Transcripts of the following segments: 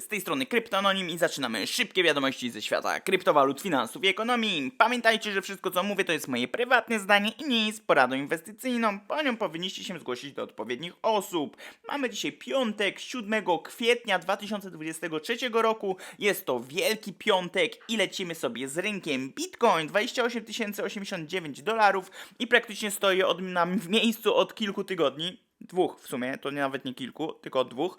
z tej strony Kryptononim i zaczynamy szybkie wiadomości ze świata kryptowalut, finansów i ekonomii. Pamiętajcie, że wszystko co mówię to jest moje prywatne zdanie i nie jest poradą inwestycyjną. Po nią powinniście się zgłosić do odpowiednich osób. Mamy dzisiaj piątek, 7 kwietnia 2023 roku. Jest to wielki piątek i lecimy sobie z rynkiem Bitcoin 28 089 dolarów i praktycznie stoi od, na, w miejscu od kilku tygodni. Dwóch w sumie, to nawet nie kilku, tylko dwóch.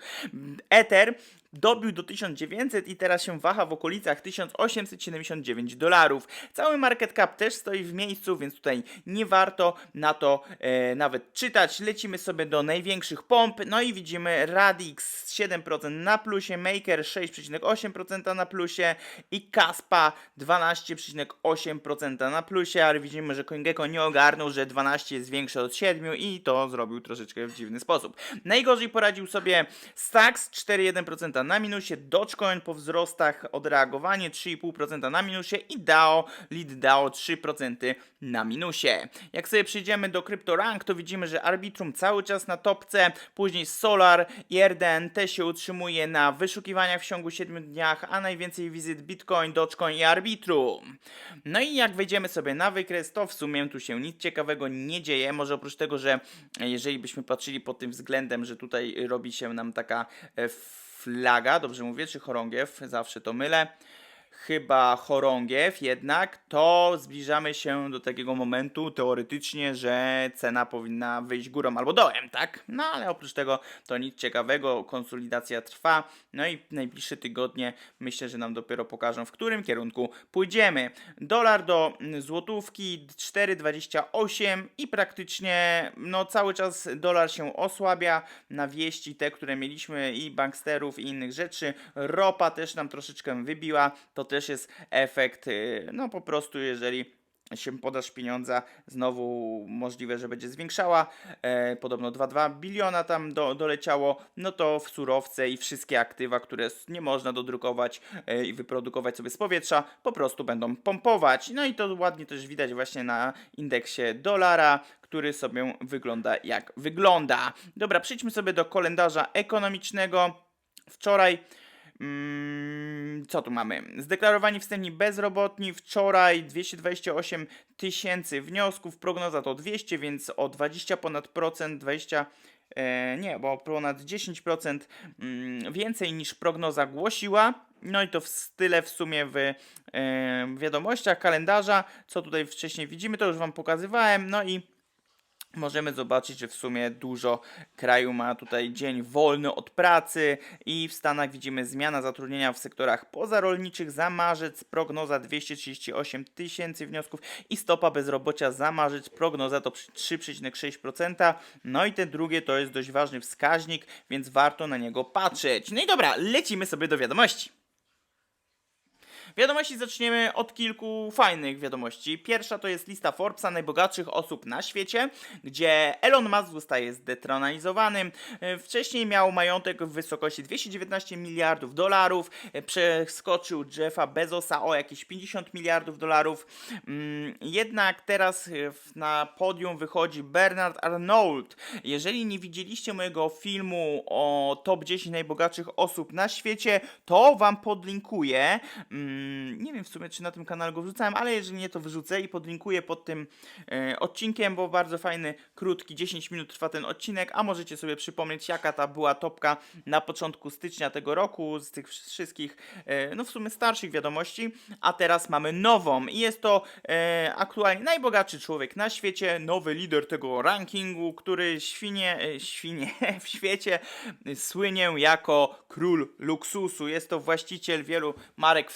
Ether dobił do 1900 i teraz się waha w okolicach 1879 dolarów. Cały market cap też stoi w miejscu, więc tutaj nie warto na to e, nawet czytać. Lecimy sobie do największych pomp, no i widzimy Radix 7% na plusie, Maker 6,8% na plusie i Kaspa 12,8% na plusie, ale widzimy, że CoinGecko nie ogarnął, że 12 jest większe od 7 i to zrobił troszeczkę w dziwny sposób. Najgorzej poradził sobie Stax 4,1% na minusie, Dogecoin po wzrostach odreagowanie 3,5% na minusie i DAO, Lead DAO 3% na minusie. Jak sobie przejdziemy do CryptoRank, to widzimy, że Arbitrum cały czas na topce, później Solar i się utrzymuje na wyszukiwaniach w ciągu 7 dniach, a najwięcej wizyt Bitcoin, Dogecoin i Arbitrum. No i jak wejdziemy sobie na wykres, to w sumie tu się nic ciekawego nie dzieje, może oprócz tego, że jeżeli byśmy patrzyli pod tym względem, że tutaj robi się nam taka e, flaga, dobrze mówię, czy chorągiew, zawsze to mylę, chyba chorągiew jednak, to zbliżamy się do takiego momentu teoretycznie, że cena powinna wyjść górą albo dołem, tak? No ale oprócz tego to nic ciekawego, konsolidacja trwa, no i najbliższe tygodnie myślę, że nam dopiero pokażą, w którym kierunku pójdziemy. Dolar do złotówki 4,28 i praktycznie no cały czas dolar się osłabia na wieści te, które mieliśmy i banksterów i innych rzeczy. Ropa też nam troszeczkę wybiła, to też jest efekt, y, no po prostu jeżeli się podaż pieniądza, znowu możliwe, że będzie zwiększała. E, podobno 2,2 biliona tam do, doleciało. No to w surowce i wszystkie aktywa, które nie można dodrukować e, i wyprodukować sobie z powietrza, po prostu będą pompować. No i to ładnie też widać właśnie na indeksie dolara, który sobie wygląda jak wygląda. Dobra, przejdźmy sobie do kalendarza ekonomicznego. Wczoraj co tu mamy? Zdeklarowani wstępni bezrobotni wczoraj 228 tysięcy wniosków, prognoza to 200, więc o 20 ponad procent, 20 e, nie, bo ponad 10% mm, więcej niż prognoza głosiła. No i to w tyle w sumie w e, wiadomościach kalendarza, co tutaj wcześniej widzimy, to już Wam pokazywałem. No i możemy zobaczyć, że w sumie dużo kraju ma tutaj dzień wolny od pracy i w Stanach widzimy zmiana zatrudnienia w sektorach pozarolniczych za marzec, prognoza 238 tysięcy wniosków i stopa bezrobocia za marzec, prognoza to 3,6%. No i te drugie to jest dość ważny wskaźnik, więc warto na niego patrzeć. No i dobra, lecimy sobie do wiadomości. Wiadomości zaczniemy od kilku fajnych wiadomości. Pierwsza to jest lista Forbesa najbogatszych osób na świecie, gdzie Elon Musk zostaje zdetronizowany. Wcześniej miał majątek w wysokości 219 miliardów dolarów, przeskoczył Jeffa Bezosa o jakieś 50 miliardów dolarów. Mm, Jednak teraz na podium wychodzi Bernard Arnault. Jeżeli nie widzieliście mojego filmu o top 10 najbogatszych osób na świecie, to wam podlinkuję. Nie wiem w sumie, czy na tym kanale go wrzucałem, ale jeżeli nie, to wyrzucę i podlinkuję pod tym e, odcinkiem, bo bardzo fajny, krótki, 10 minut trwa ten odcinek, a możecie sobie przypomnieć, jaka ta była topka na początku stycznia tego roku, z tych wszystkich, e, no w sumie starszych wiadomości, a teraz mamy nową i jest to e, aktualnie najbogatszy człowiek na świecie, nowy lider tego rankingu, który świnie, świnie w świecie słynie jako król luksusu. Jest to właściciel wielu marek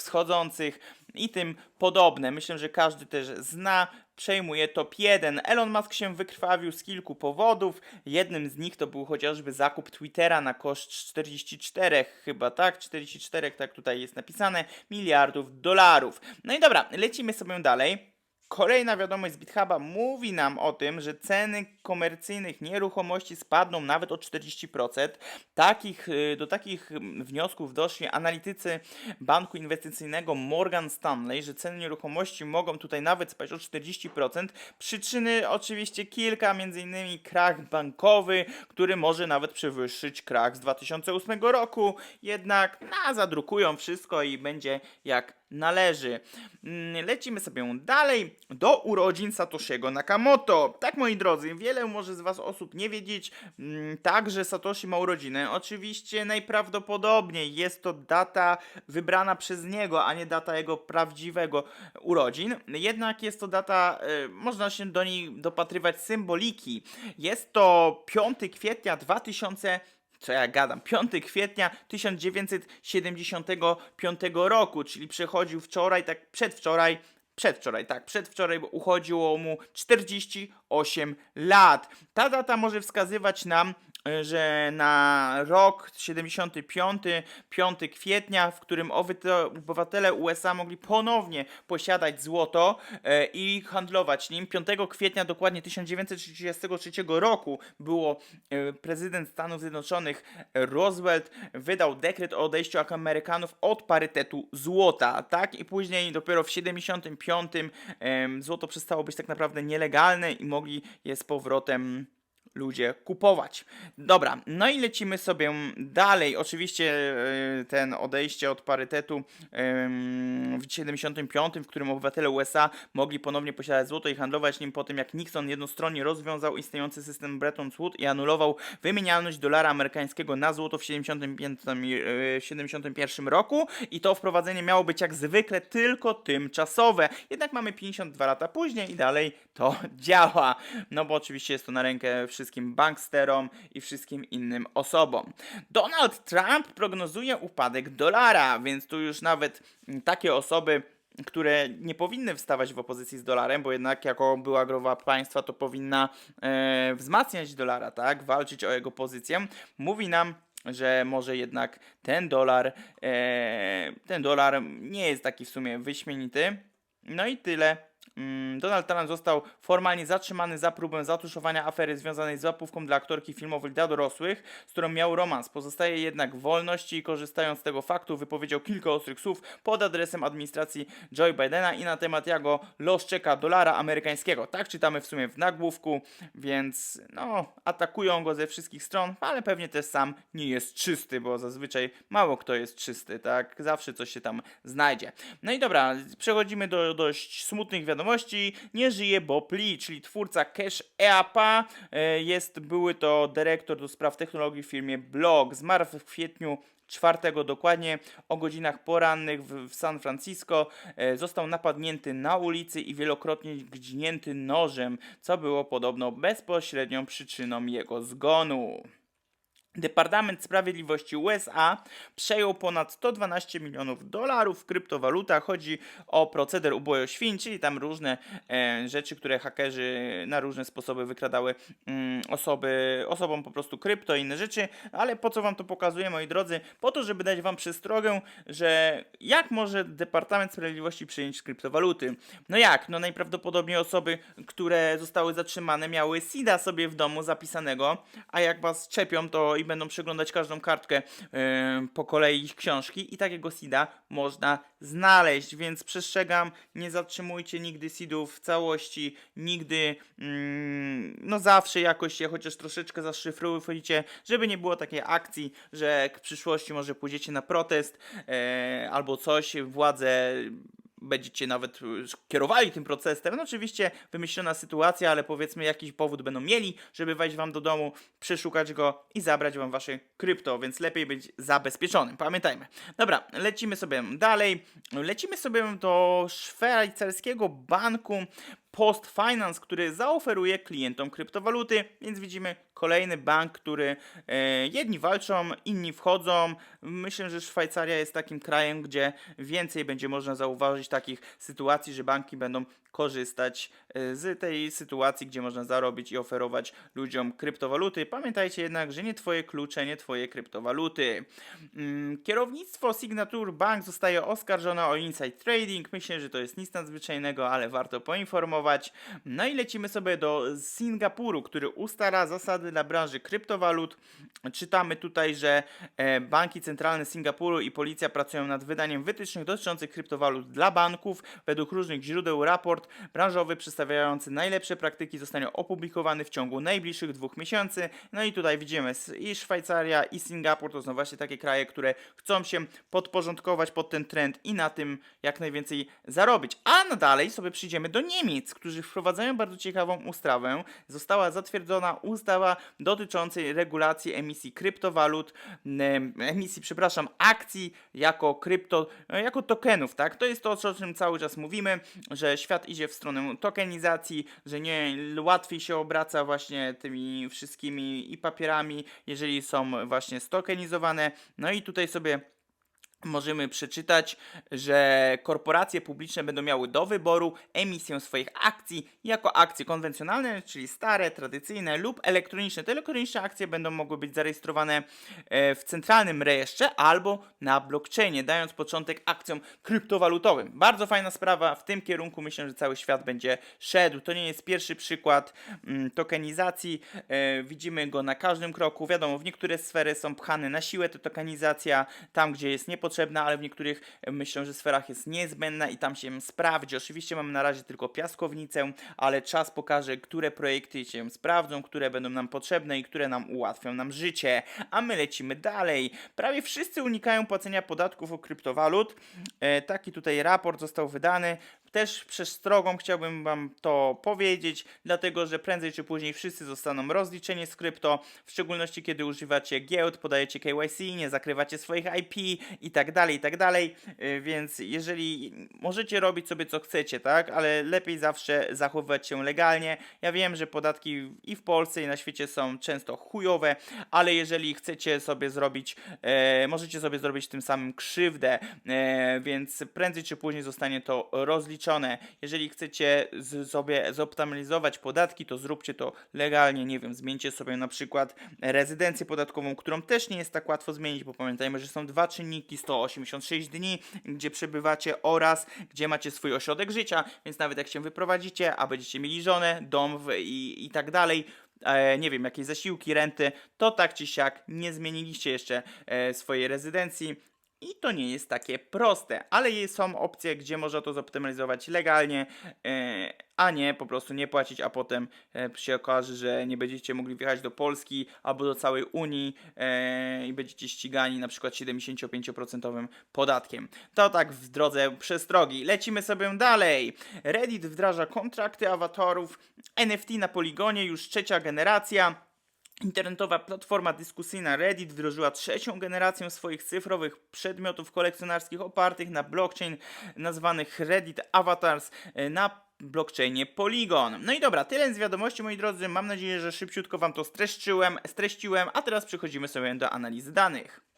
i tym podobne. Myślę, że każdy też zna. Przejmuje top 1. Elon Musk się wykrwawił z kilku powodów. Jednym z nich to był chociażby zakup Twittera na koszt 44, chyba tak, 44, tak tutaj jest napisane, miliardów dolarów. No i dobra, lecimy sobie dalej. Kolejna wiadomość z BitHuba mówi nam o tym, że ceny komercyjnych nieruchomości spadną nawet o 40%. Takich, y, do takich wniosków doszli analitycy banku inwestycyjnego Morgan Stanley, że ceny nieruchomości mogą tutaj nawet spaść o 40%. Przyczyny oczywiście kilka, m.in. krach bankowy, który może nawet przewyższyć krach z 2008 roku. Jednak na, zadrukują wszystko i będzie jak należy. Mm, Lecimy sobie dalej do urodzin Satoshiego Nakamoto. Tak, moi drodzy, wiele może z Was osób nie wiedzieć, mm, tak, że Satoshi ma urodziny. Oczywiście najprawdopodobniej jest to data wybrana przez niego, a nie data jego prawdziwego urodzin. Jednak jest to data, y, można się do niej dopatrywać symboliki. Jest to 5 kwietnia 2000 co ja gadam, 5 kwietnia 1975 roku, czyli przechodził wczoraj, tak przedwczoraj, przedwczoraj, tak, przedwczoraj uchodziło mu 48 lat. Ta data może wskazywać nam, e, że na rok 75, 5 kwietnia, w którym obywatele USA mogli ponownie posiadać złoto e, i handlować nim. 5 kwietnia dokładnie 1933 roku było e, prezydent Stanów Zjednoczonych Roosevelt wydał dekret o odejściu Amerykanów od parytetu złota, tak? I później dopiero w 75 em, złoto przestało być tak naprawdę nielegalne i mogli je z powrotem ludzie kupować. Dobra, no i lecimy sobie dalej. Oczywiście e, ten odejście od parytetu w 75, w którym obywatele USA mogli ponownie posiadać złoto i handlować nim po tym, jak Nixon jednostronnie rozwiązał istniejący system Bretton Woods i anulował wymienialność dolara amerykańskiego na złoto w 75, e, 71 roku i to wprowadzenie miało być jak zwykle tylko tymczasowe. Jednak mamy 52 lata później i dalej to działa. No bo oczywiście jest to na rękę wszystkim banksterom i wszystkim innym osobom. Donald Trump prognozuje upadek dolara, więc tu już nawet mm, takie osoby które nie powinny wstawać w opozycji z dolarem, bo jednak jako była głowa państwa to powinna e, wzmacniać dolara, tak, walczyć o jego pozycję, mówi nam, że może jednak ten dolar, e, ten dolar nie jest taki w sumie wyśmienity. No i tyle. Mm, Donald Trump został formalnie zatrzymany za próbę zatuszowania afery związanej z łapówką dla aktorki filmowej dla dorosłych, z którą miał romans. Pozostaje jednak wolności i korzystając z tego faktu wypowiedział kilka ostrych słów pod adresem administracji Joe Bidena i na temat jego los czeka dolara amerykańskiego. Tak czytamy w sumie w nagłówku, więc no, atakują go ze wszystkich stron, ale pewnie też sam nie jest czysty, bo zazwyczaj mało kto jest czysty, tak? Zawsze coś się tam znajdzie. No i dobra, przechodzimy do dość smutnych wiadomości. Nie żyje Bob Lee, czyli twórca Cash Eapa. E, Jest były to dyrektor do spraw technologii w firmie Blog. Zmarł w kwietniu 4 dokładnie o godzinach porannych w, w San Francisco. E, został napadnięty na ulicy i wielokrotnie gdzinięty nożem, co było podobno bezpośrednią przyczyną jego zgonu. Departament Sprawiedliwości USA przejął ponad 112 milionów dolarów w kryptowalutach. Chodzi o proceder uboju świń, czyli tam różne e, rzeczy, które hakerzy na różne sposoby wykradały mm, osoby, osobom po prostu krypto i inne rzeczy. Ale po co wam to pokazuję, moi drodzy? Po to, żeby dać wam przestrogę, że jak może Departament Sprawiedliwości przyjąć kryptowaluty? No jak? No najprawdopodobniej osoby, które zostały zatrzymane miały SIDA sobie w domu zapisanego, a jak was czepią, to i będą przeglądać każdą kartkę e, po kolei ich książki i takiego SIDA można znaleźć, więc przestrzegam, nie zatrzymujcie nigdy SIDów w całości, nigdy, mm, no zawsze jakoś się chociaż troszeczkę zaszyfrujcie, żeby nie było takiej akcji, że w przyszłości może pójdziecie na protest e, albo coś, władze będziecie nawet y, kierowali tym procesem. No oczywiście wymyślona sytuacja, ale powiedzmy jakiś powód będą mieli, żeby wejść wam do domu, przeszukać go i zabrać wam wasze krypto, więc lepiej być zabezpieczonym. Pamiętajmy. Dobra, lecimy sobie dalej. Lecimy sobie do szwajcarskiego banku Post Finance, który zaoferuje klientom kryptowaluty, więc widzimy kolejny bank, który e, jedni walczą, inni wchodzą. Myślę, że Szwajcaria jest takim krajem, gdzie więcej będzie można zauważyć takich sytuacji, że banki będą korzystać e, z tej sytuacji, gdzie można zarobić i oferować ludziom kryptowaluty. Pamiętajcie jednak, że nie Twoje klucze, nie Twoje kryptowaluty. Mm, Kierownictwo Signature Bank zostaje oskarżone o inside trading. Myślę, że to jest nic nadzwyczajnego, ale warto poinformować. No i lecimy sobie do Singapuru, który ustala zasady dla branży kryptowalut. Czytamy tutaj, że e, banki centralne Singapuru i policja pracują nad wydaniem wytycznych dotyczących kryptowalut dla banków. Według różnych źródeł raport branżowy przedstawiający najlepsze praktyki zostanie opublikowany w ciągu najbliższych dwóch miesięcy. No i tutaj widzimy i Szwajcaria i Singapur to są właśnie takie kraje, które chcą się podporządkować pod ten trend i na tym jak najwięcej zarobić. A no dalej sobie przyjdziemy do Niemiec, którzy wprowadzają bardzo ciekawą ustawę. Została zatwierdzona ustawa dotycząca regulacji emisji kryptowalut, em, emisji, przepraszam, akcji jako krypto, jako tokenów, tak? To jest to, o czym cały czas mówimy, że świat idzie w stronę tokenizacji, że nie łatwiej się obraca właśnie tymi wszystkimi i papierami, jeżeli są właśnie stokenizowane. No i tutaj sobie możemy przeczytać, że korporacje publiczne będą miały do wyboru emisję swoich akcji jako akcje konwencjonalne, czyli stare, tradycyjne lub elektroniczne. Te elektroniczne akcje będą mogły być zarejestrowane e, w centralnym rejestrze albo na blockchainie, dając początek akcjom kryptowalutowym. Bardzo fajna sprawa, w tym kierunku myślę, że cały świat będzie szedł. To nie jest pierwszy przykład mm, tokenizacji, e, widzimy go na każdym kroku. Wiadomo, w niektóre sfery są pchane na siłę ta tokenizacja, tam gdzie jest niepotrzebna, ale w niektórych e, myślę, że sferach jest niezbędna i tam się sprawdzi. Oczywiście mamy na razie tylko piaskownicę, ale czas pokaże, które projekty się sprawdzą, które będą nam potrzebne i które nam ułatwią nam życie. A my lecimy dalej. Prawie wszyscy unikają płacenia podatków od kryptowalut. E, taki tutaj raport został wydany. Też przestrogą chciałbym Wam to powiedzieć, dlatego że prędzej czy później wszyscy zostaną rozliczeni z krypto, w szczególności kiedy używacie giełd, podajecie KYC, nie zakrywacie swoich IP i tak dalej, i tak dalej. Yy, Więc jeżeli możecie robić sobie co chcecie, tak, ale lepiej zawsze zachowywać się legalnie. Ja wiem, że podatki i w Polsce i na świecie są często chujowe, ale jeżeli chcecie sobie zrobić, e, możecie sobie zrobić tym samym krzywdę, e, więc prędzej czy później zostanie to rozliczone. Jeżeli chcecie z, sobie zoptymalizować podatki, to zróbcie to legalnie, nie wiem, zmieńcie sobie na przykład rezydencję podatkową, którą też nie jest tak łatwo zmienić, bo pamiętajmy, że są dwa czynniki, 186 dni, gdzie przebywacie oraz gdzie macie swój ośrodek życia, więc nawet jak się wyprowadzicie, a będziecie mieli żonę, dom w, i, i tak dalej, e, nie wiem, jakieś zasiłki, renty, to tak czy siak nie zmieniliście jeszcze e, swojej rezydencji. I to nie jest takie proste, ale są opcje, gdzie można to zoptymalizować legalnie, e, a nie po prostu nie płacić, a potem e, się okaże, że nie będziecie mogli wjechać do Polski albo do całej Unii e, i będziecie ścigani na przykład 75% podatkiem. To tak w drodze przestrogi. Lecimy sobie dalej. Reddit wdraża kontrakty awatarów NFT na poligonie, już trzecia generacja. Internetowa platforma dyskusyjna Reddit wdrożyła trzecią generację swoich cyfrowych przedmiotów kolekcjonarskich opartych na blockchain nazwanych Reddit Avatars e, na blockchainie Polygon. No i dobra, tyle z wiadomości moi drodzy. Mam nadzieję, że szybciutko wam to streściłem, streściłem, a teraz przechodzimy sobie do analizy danych.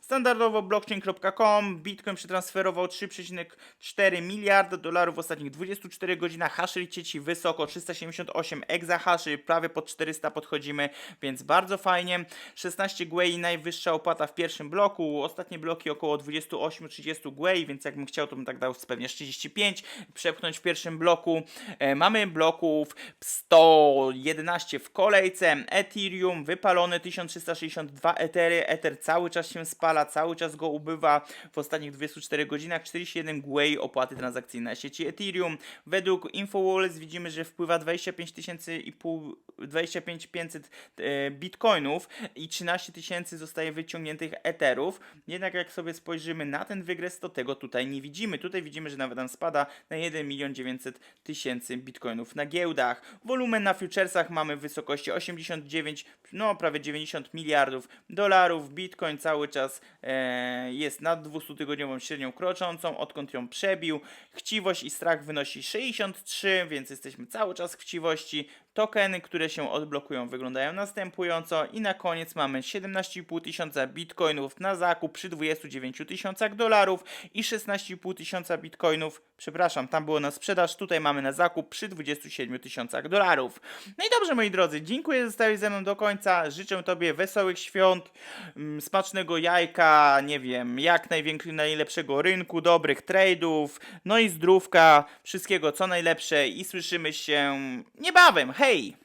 Standardowo blockchain.com Bitcoin przetransferował 3,4 miliarda dolarów w ostatnich 24 godzinach. Hash rate sieci wysoko 378 exahaszy, prawie pod 400 podchodzimy, więc bardzo fajnie. 16 GUI najwyższa opłata w pierwszym bloku, ostatnie bloki około 28-30 GUI, więc jakbym chciał, to bym tak dał pewnie 35 przepchnąć w pierwszym bloku. E, mamy bloków 111 w kolejce, Ethereum wypalone 1362 Ethery, Ether cały czas się spala, cały czas go ubywa. W ostatnich 24 godzinach 41 GUI opłaty transakcyjne na sieci Ethereum. Według InfoWallet widzimy, że wpływa 25 tysięcy i pół, 25 500 e, bitcoinów i 13 tysięcy zostaje wyciągniętych Etherów. Jednak jak sobie spojrzymy na ten wygres, to tego tutaj nie widzimy. Tutaj widzimy, że nawet nam spada na 1 milion 900 tysięcy bitcoinów na giełdach. Wolumen na futuresach mamy w wysokości 89, no prawie 90 miliardów dolarów. Bitcoin cały czas e, jest nad 200-tygodniową średnią kroczącą, odkąd ją przebił. Chciwość i strach wynosi 63, więc jesteśmy cały czas w chciwości. Tokeny, które się odblokują, wyglądają następująco. I na koniec mamy 17,5 tysiąca bitcoinów na zakup przy 29 tysiącach dolarów i 16,5 tysiąca bitcoinów, przepraszam, tam było na sprzedaż, tutaj mamy na zakup przy 27 tysiącach dolarów. No i dobrze, moi drodzy, dziękuję, że zostałeś ze mną do końca. Życzę Tobie wesołych świąt, mm, smacznego jajka, nie wiem, jak największego, najlepszego rynku, dobrych trade'ów, no i zdrówka, wszystkiego co najlepsze i słyszymy się niebawem. Hej!